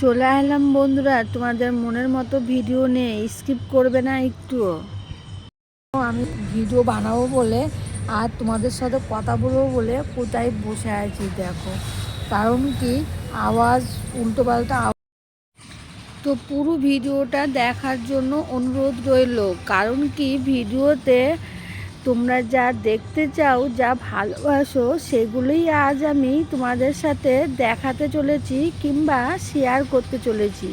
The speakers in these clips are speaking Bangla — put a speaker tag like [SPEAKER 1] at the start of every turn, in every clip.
[SPEAKER 1] চলে আসলাম বন্ধুরা, তোমাদের মনের মতো ভিডিও নিয়ে স্কিপ করবে না একটুও। আমি ভিডিও বানাবো বলে আর তোমাদের সাথে কথা বলব বলে কোথায় বসে আছি দেখো। কারণ কি? আওয়াজ, উল্টো পাল্টা তো পুরো ভিডিওটা দেখার জন্য অনুরোধ রইল। কারণ কি? ভিডিওতে তোমরা যা দেখতে চাও, যা ভালোবাসো, সেগুলোই আজ আমি তোমাদের সাথে দেখাতে চলেছি কিংবা শেয়ার করতে চলেছি।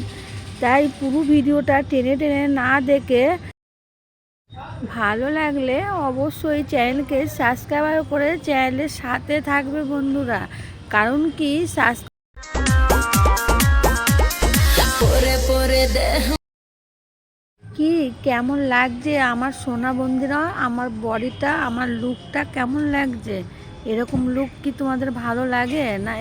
[SPEAKER 1] তাই পুরো ভিডিওটা টেনে টেনে না দেখে ভালো লাগলে অবশ্যই চ্যানেলকে সাবস্ক্রাইব করে চ্যানেলের সাথে থাকবে বন্ধুরা। কারণ কি সাবস্ক্রাইব কি? কেমন লাগছে আমার সোনা বন্দিরা আমার বডিটা, আমার লুকটা কেমন লাগছে? এরকম লুক কি তোমাদের ভালো লাগে? না,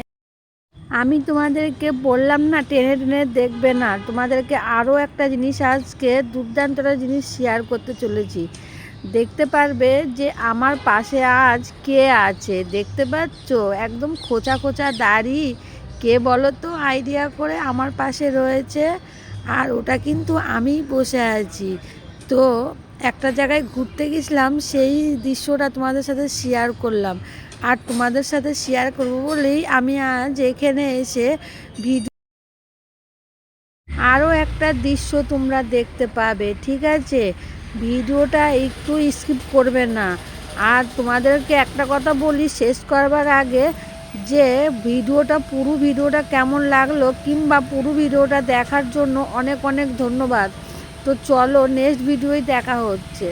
[SPEAKER 1] আমি তোমাদেরকে বললাম না, টেনে টেনে দেখবে না। তোমাদেরকে আরও একটা জিনিস আজকে দুর্দান্তটা জিনিস শেয়ার করতে চলেছি। দেখতে পারবে যে আমার পাশে আজ কে আছে? দেখতে পাচ্ছ? একদম খোঁচা খোঁচা দাড়ি। কে বলো তো আইডিয়া করে আমার পাশে রয়েছে। আর ওটা কিন্তু আমি বসে আছি। তো একটা জায়গায় ঘুরতে গেছিলাম, সেই দৃশ্যটা তোমাদের সাথে শেয়ার করলাম। আর তোমাদের সাথে শেয়ার করব বলেই আমি আজ এখানে এসে ভিডিও আরও একটা দৃশ্য তোমরা দেখতে পাবে, ঠিক আছে? ভিডিওটা একটু স্কিপ করবে না। আর তোমাদেরকে একটা কথা বলি, শেষ করবার আগে যে ভিডিওটা, পুরো ভিডিওটা কেমন লাগল কিংবা পুরো ভিডিওটা দেখার জন্য অনেক অনেক ধন্যবাদ। তো চলো নেক্সট ভিডিওই দেখা হচ্ছে।